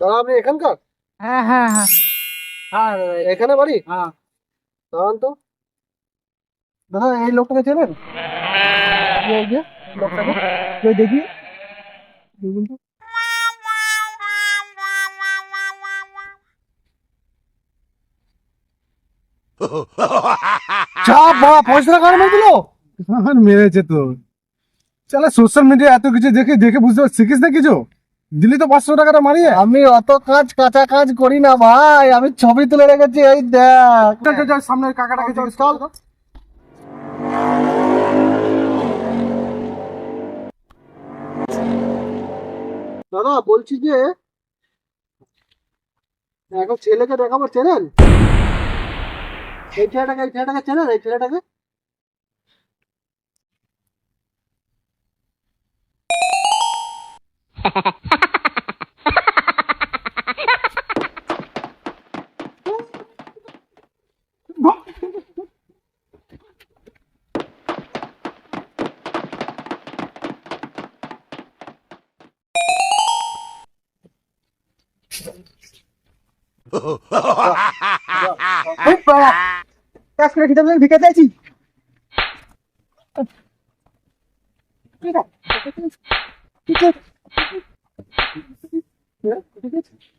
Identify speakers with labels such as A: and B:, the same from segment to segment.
A: দাদা আপনি এখানকার
B: হ্যাঁ হ্যাঁ হ্যাঁ হ্যাঁ
A: এখানে বাড়ি
B: হ্যাঁ
A: দাঁড়ান তো দাদা এই লোকটাকে চেনেন লোকটাকে দেখি দেখুন তো। বাবা পয়সা কার মেরে
C: আমার মেরেছে তো। চলে সোশ্যাল মিডিয়া এত কিছু দেখে দেখে বুঝতে পারছিস শিখিস না কিছু? দিলি তো পাঁচশো টাকাটা মারিয়ে।
A: আমি অত কাজ কাঁচা কাজ করি না ভাই আমি ছবি তুলে রেখেছি এই দেখ।
C: সামনের কাকাটাকে
A: চল,
C: জিজ্ঞেস কর।
A: দাদা বলছি যে এখন ছেলেকে দেখাবো চেনেন? এই ছেলেটাকে এই ছেলেটাকে চেনেন এই ছেলেটাকে এই বাবা, কাজ করে ভিক্ষা চাইছি।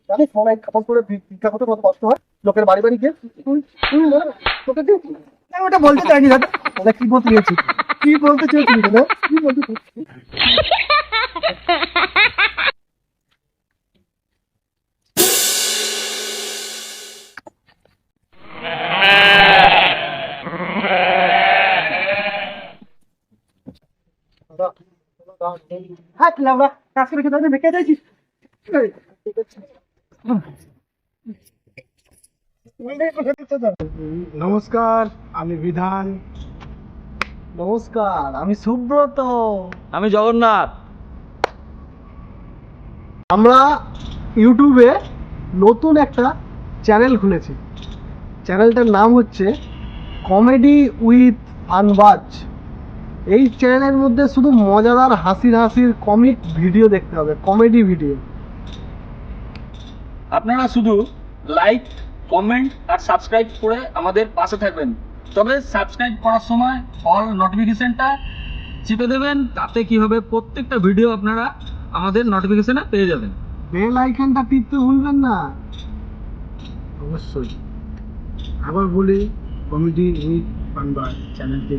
A: জানিস মনে হয় ভিক্ষা করতে কত কষ্ট হয়? লোকের বাড়ি বাড়ি গিয়ে ওটা বলতে চাইনি দাদা। দাদা কি বলতে চেয়েছি কি বলতে দাদা কি বলতে চেয়েছিলি হাত লাউড়া কাজ করে খেতে ঠিক আছে
C: নমস্কার আমি বিধান।
A: নমস্কার আমি সুব্রত।
B: আমি জগন্নাথ।
A: আমরা ইউটিউবে নতুন একটা চ্যানেল খুলেছি। চ্যানেলটার নাম হচ্ছে কমেডি উইথ আনবাজ এই চ্যানেলের মধ্যে শুধু মজাদার হাসির হাসির কমিক ভিডিও দেখতে হবে কমেডি ভিডিও
B: আপনারা শুধু লাইক কমেন্ট আর সাবস্ক্রাইব করে আমাদের পাশে থাকবেন। তবে সাবস্ক্রাইব করার সময় অল নোটিফিকেশনটা চিপে দেবেন তাতে কি হবে প্রত্যেকটা ভিডিও আপনারা আমাদের নোটিফিকেশনে পেয়ে যাবেন।
A: বেল আইকনটা টিপতে ভুলবেন না।
C: অবশ্যই। আবার বলি কমেডি উইথ বাংলা চ্যানেলটি